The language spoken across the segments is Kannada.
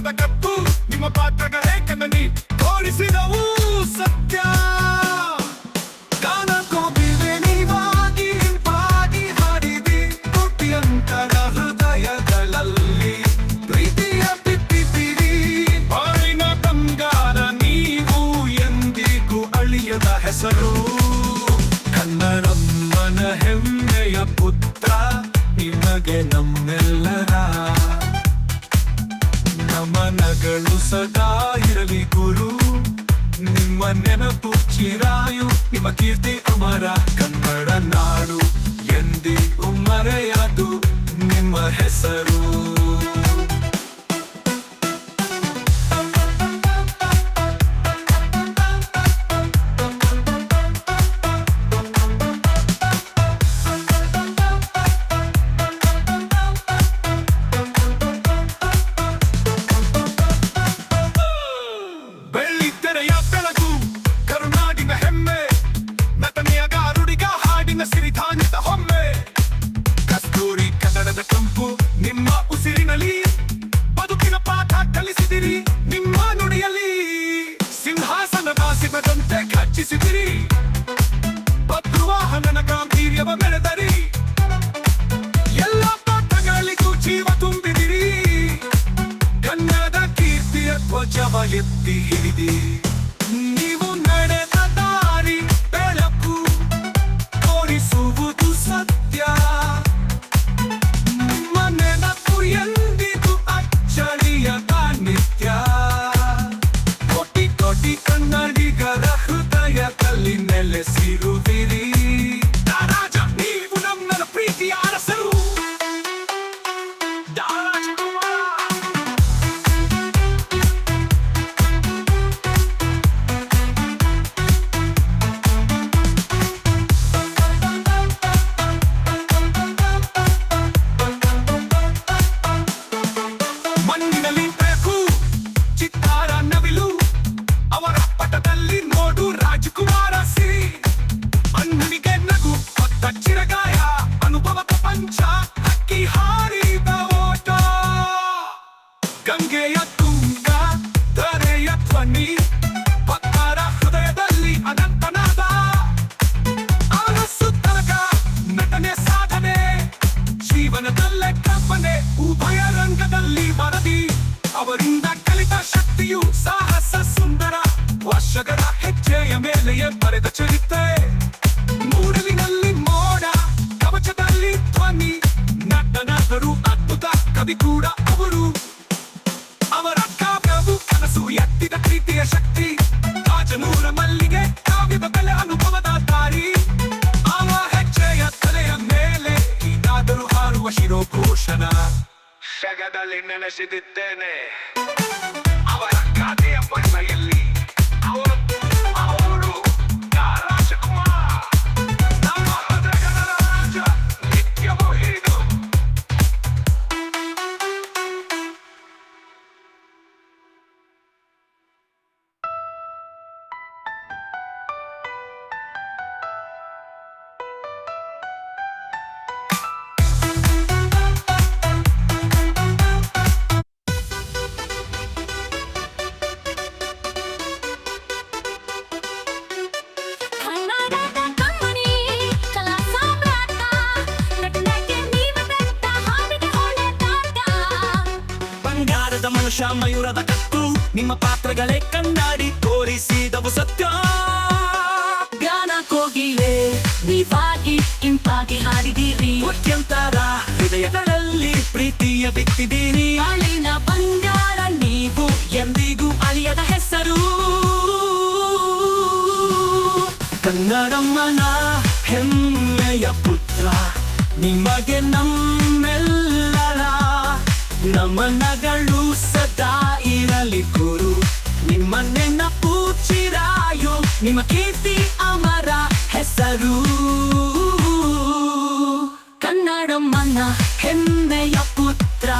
ಮಯೂರದ ಕತ್ತು ನೆನಪು ಚಿರಾಯು ನಿಮ್ಮ ಕೀರ್ತಿ ಅಮರ ಕನ್ನಡ ನಾಡು. ಎಂದಿಗೂ ಮರೆಯದು ನಿಮ್ಮ ಹೆಸರು. ಗಂಗೆಯ ತುಂಗ, ಧರೆಯ ಧ್ವನಿ ಭಕ್ತರ ಹೃದಯದಲ್ಲಿ ಅನಂತನಾದ ಅರಸು ತನಕ ನಟನೆ ಸಾಧನೆ, ಜೀವನದಲ್ಲೇ ಕಲ್ಪನೆ, ಉಭಯ ರಂಗದಲ್ಲಿ ವರದಿ. ಅವರಿಂದ ಕಲಿತ ಶಕ್ತಿಯು ಸಾಹಸ ಸುಂದರ, ವರ್ಷಗಳ ಹೆಜ್ಜೆಯ ಮೇಲೆಯೇ ಬರೆದ ಚರಿತ್ರೆ. ಮೂಡಲಿನಲ್ಲಿ ಮೋಡ, ಕವಚದಲ್ಲಿ ಧ್ವನಿ, ನಟನಾದರೂ ಅದ್ಭುತ ಕವಿ ಕೂಡ ಶಗದಲ್ಲಿ ನೆನೆಸಿದಿದ್ದೇನೆ. ಅವರ ಗಾದೆಯ ಮಹಿಮೆಯಲ್ಲಿ ಮನುಷ್ಯ ಮಯೂರದ ಕತ್ತು ನಿಮ್ಮ ಪಾತ್ರಗಳೇ ಕಂಡಾಡಿ ತೋರಿಸಿದವು ಸತ್ಯ. ಗಾನ ಕೋಗಿಲೆ ನೀವಾಗಿ ಇಂಪಾಗಿ ಹಾಡಿದಿರಿ ಅತ್ಯಂತರ ಹೃದಯಗಳಲ್ಲಿ ಪ್ರೀತಿಯ ಬಿತ್ತಿದ್ದೀರಿ. ಅಳಿನ ಬಂಗಾರ ನೀವು ಎಂದಿಗೂ ಅಳಿಯದ ಹೆಸರು. ಕನ್ನಡಮ್ಮನ ಹೆಮ್ಮೆಯ ಪುತ್ರ ನಿಮಗೆ ನಮ್ಮೆಲ್ಲರ ನಮನಗಳು ಸದಾ ಇರಲಿ ಗುರು. ನಿಮ್ಮ ನೆನಪು ಚಿರಾಯು, ನಿಮ್ಮ ಕೀರ್ತಿ ಅಮರ ಹೆಸರು. ಕನ್ನಡಮ್ಮನ ಹೆಮ್ಮೆಯ ಪುತ್ರ,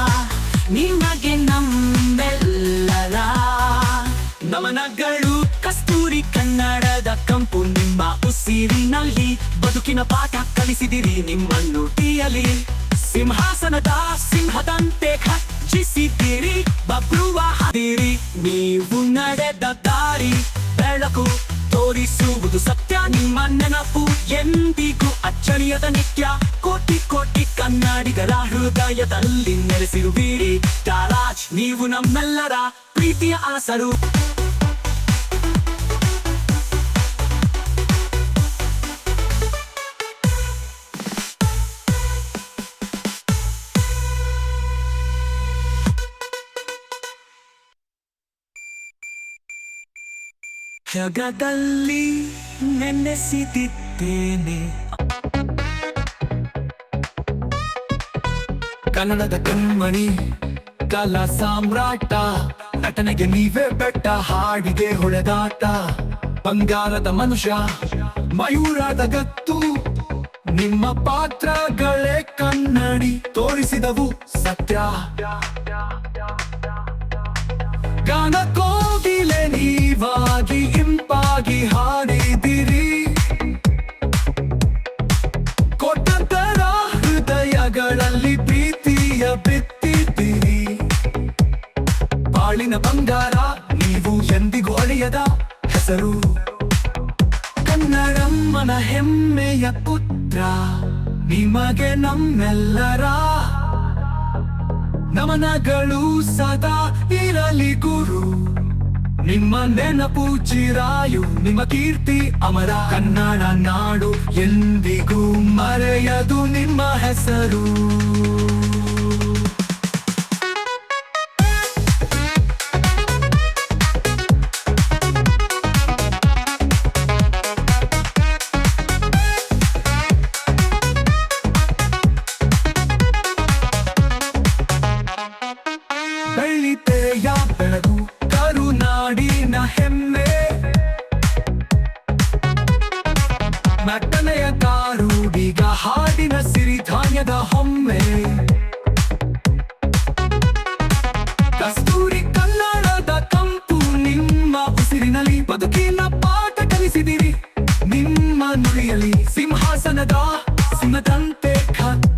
ನಿಮಗೆ ನಮ್ಮೆಲ್ಲರ. ನಮನಗಳು ಕಸ್ತೂರಿ ಕನ್ನಡದ ಕಂಪು, ನಿಮ್ಮ ಉಸಿರಿನಲ್ಲಿ ಬದುಕಿನ ಪಾಠ ಕಲಿಸಿದಿರಿ, ನಿಮ್ಮನ್ನು ಟಿಯಲಿ ಸಿಂಹಾಸನದ ಸಿಂಹದಂತೆ ಖರ್ಜಿಸಿದ್ದೀರಿ ಬಬ್ರುವ ಹದಿರಿ ನೀವು ನಡೆದ ದಾರಿ, ಬೆಳಕು ತೋರಿಸುವುದು ಸತ್ಯ, ನಿಮ್ಮ ನೆನಪು ಎಂದಿಗೂ ಅಚ್ಚಳಿಯದ ನಿತ್ಯ. ಕೋಟಿ ಕೋಟಿ ಕನ್ನಡಿಗರ ಹೃದಯದಲ್ಲಿ ನೆಲೆಸಿರುವಿರಿ. ತಾರಾಜ್ ನೀವು ನಮ್ಮೆಲ್ಲರ ಪ್ರೀತಿಯ ಆಸರು. ಜಗದಲ್ಲಿ ನೆನೆಸಿದಿದ್ದೇನೆ. ಕನ್ನಡದ ಕಣ್ಮಣಿ, ಕಲಾ ಸಾಮ್ರಾಟ, ನಟನೆಗೆ ನೀವೇ ಬೆಟ್ಟ ಹಾಡಿದೆ ಹೊಳೆದಾಟ. ಬಂಗಾರದ ಮನುಷ್ಯ, ಮಯೂರದ ಗತ್ತು, ನಿಮ್ಮ ಪಾತ್ರಗಳೇ ಕನ್ನಡಿ ತೋರಿಸಿದವು ಸತ್ಯ. ಗಾನ ಕೋಗಿಲೆ ನೀವಾಗಿ ಇಂಪಾಗಿ ಹಾಡಿದಿರಿ. ಕೊಟ್ಟಂತರ ಹೃದಯಗಳಲ್ಲಿ ಪ್ರೀತಿಯ ಬಿತ್ತಿದ್ದೀರಿ. ಬಾಳಿನ ಬಂಗಾರ ನೀವು ಎಂದಿಗೂ ಅಳಿಯದ ಹೆಸರು. ಕನ್ನಡಮ್ಮನ ಹೆಮ್ಮೆಯ ಪುತ್ರ, ನಿಮಗೆ ನಮ್ಮೆಲ್ಲರ ನಮನಗಳು ಸದಾ ಇರಲಿ ಗುರು. ನಿಮ್ಮ ನೆನಪು ಚಿರಾಯು, ನಿಮ್ಮ ಕೀರ್ತಿ ಅಮರ. ಕನ್ನಡ ನಾಡು ಎಂದಿಗೂ ಮರೆಯದು ನಿಮ್ಮ ಹೆಸರು.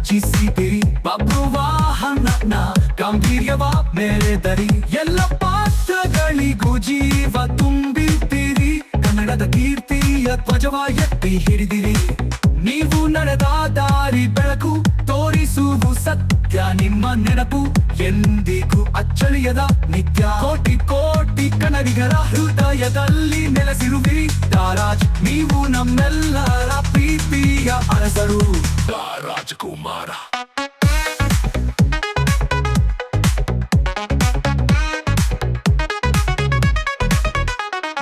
ಖಚಿಸಿದಿರಿ ನನ್ನ ಗಾಂಭೀರ್ಯವ ಮೇರೆದರಿ. ಎಲ್ಲ ಪಾತ್ರಗಳಿಗೂ ಜೀವ ತುಂಬಿದ್ದೀರಿ. ಕನ್ನಡದ ಕೀರ್ತಿಯ ಧ್ವಜವ ಎತ್ತಿ ಹಿಡಿದಿರಿ. ನೀವು ನಡೆದ ದಾರಿ ಬೆಳಕು ತೋರಿಸುವು ಸತ್ಯ, ನಿಮ್ಮ ನೆನಪು ಎಂದಿಗೂ ಅಚ್ಚಳಿಯದ ನಿತ್ಯ. ಕೋಟಿ ಕೋಟಿ ಕನ್ನಡಿಗರ ಹೃದಯದಲ್ಲಿ ನೆಲೆಸಿರುವಿರಿ. ದಾರಾಜ್, ನೀವು ನಮ್ಮೆಲ್ಲರ ಪ್ರೀತಿಯ ಅರಸರು. ರಾಜಕುಮಾರ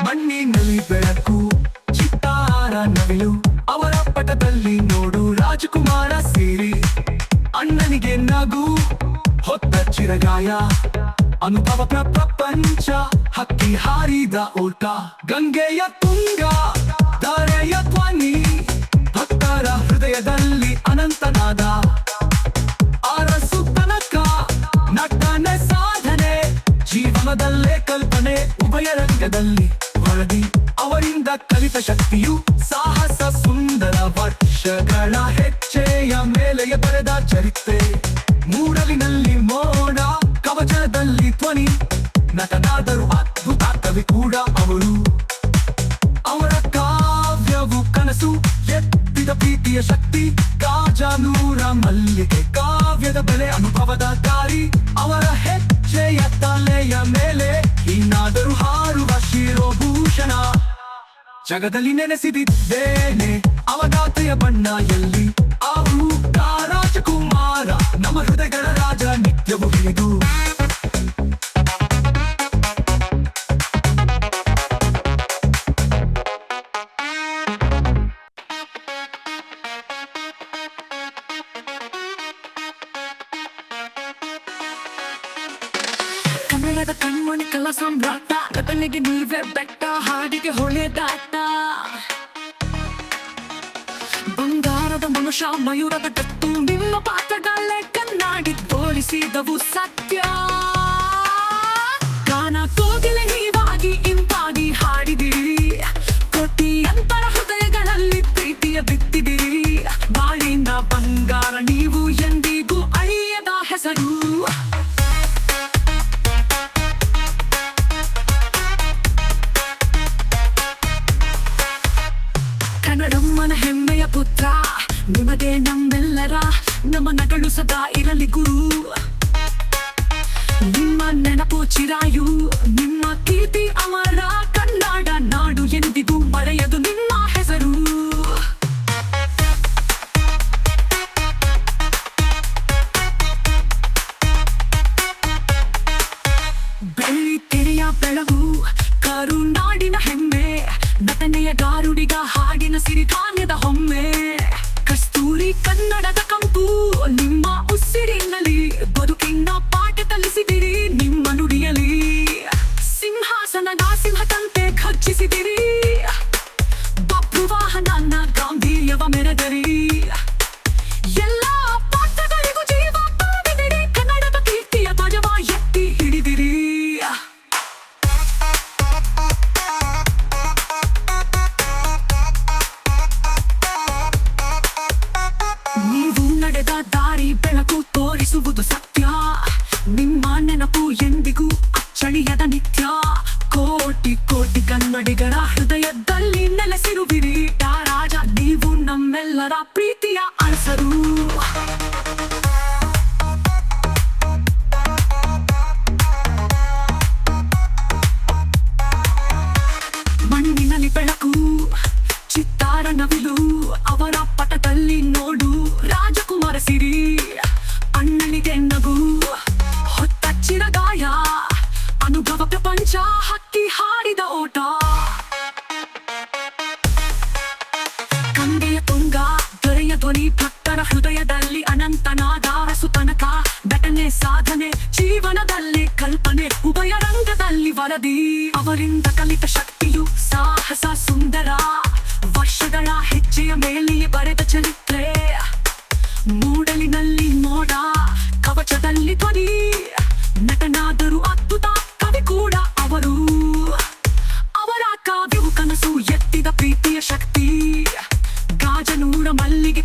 ಮಣ್ಣಿನಲ್ಲಿ ಬೆಳಕು, ಚಿತ್ತಾರ ನವಿಲು, ಅವರ ಪಟದಲ್ಲಿ ನೋಡು ರಾಜಕುಮಾರ ಸೇರಿ. ಅಣ್ಣನಿಗೆ ನಗು, ಹೊತ್ತ ಚಿರಗಾಯ ಅನುಭವ ಪ್ರ- ಪ್ರಪಂಚ ಹಕ್ಕಿ ಹಾರಿದ ಓಟ, ಗಂಗೆಯ ತುಂಗ. ಶಕ್ತಿಯು ಸಾಹಸ ಸುಂದರ ವರ್ಷಗಳ ಹೆಜ್ಜೆಯ ಮೇಲೆಯ ಬರೆದ ಚರಿತ್ರೆ. ಮೂಡಲಿನಲ್ಲಿ ಮೋಡ, ಕವಚದಲ್ಲಿ ಧ್ವನಿ, ನಟನಾದರು ಅದ್ಭುತ ಕವಿ ಕೂಡ ಅವರು ಅವರ ಕಾವ್ಯವು ಕನಸು ಎತ್ತಿದ ಪ್ರೀತಿಯ ಶಕ್ತಿ ಜಗದಲ್ಲಿ ನೆನೆಸಿದಿದ್ದೇನೆ. ಅವಗಾತೆಯ ಬಣ್ಣ ಎಲ್ಲಿ ಅವರು ರಾಜಕುಮಾರ. ನಮ್ಮ ಹೃದಯಗಳ ರಾಜ ನಿತ್ಯವೂ ಹಿಡಿದು ಕನ್ನಡದ ಕಣ್ಮಣಿ ಕಲ ಸಾಮ್ರಾಟ ಕಥನೆಗೆ ನೀವೇ ಬೆಟ್ಟ ಹಾಡಿಗೆ ಹೊಳೆದಾಟ ಬಂಗಾರದ ಮನುಷ್ಯ, ಮಯೂರದ ಕತ್ತು ನಿಮ್ಮ ಪಾತ್ರಗಳೇ ಕನ್ನಾಡಿ ತೋರಿಸಿದವು ಸತ್ಯ. ಗಾನ ಕೋಗಿಲೆ ನೀವಾಗಿ ಇಂಪಾಗಿ ಹಾಡಿದಿರಿ. ಕೋಟಿಯಂತರ ಹೃದಯಗಳಲ್ಲಿ ಪ್ರೀತಿಯ ಬಿತ್ತಿದಿರಿ. ಬಾಳಿನ ಬಂಗಾರ ನೀವು ಎಂದಿಗೂ ಅಳಿಯದ ಹೆಸರು. in the city, ನಮ್ಮೆಲ್ಲರ ಪ್ರೀತಿಯ ಅರಸರು. ಹೃದಯದಲ್ಲಿ ಅನಂತನಾದ ಸುತನಕ ಘಟನೆ, ಸಾಧನೆ, ಜೀವನದಲ್ಲಿ ಕಲ್ಪನೆ, ಉಭಯ ರಂಗದಲ್ಲಿ ವರದಿ. ಅವರಿಂದ ಕಲಿತ ಶಕ್ತಿಯು ಸಾಹಸ ಸುಂದರ. ವರ್ಷಗಳ ಹೆಜ್ಜೆಯ ಮೇಲೆಯೇ ಬರೆದ ಚರಿತ್ರೆ. ಮೂಡಲಿನಲ್ಲಿ ಮೋಡ, ಕವಚದಲ್ಲಿ ಧ್ವನಿ. ನಟನಾದರೂ ಅದ್ಭುತ ಕವಿ ಕೂಡ ಅವರು. ಅವರ ಕಾವ್ಯವು ಕನಸು ಎತ್ತಿದ ಪ್ರೀತಿಯ ಶಕ್ತಿ. ಗಾಜನೂರ ಮಲ್ಲಿಗೆ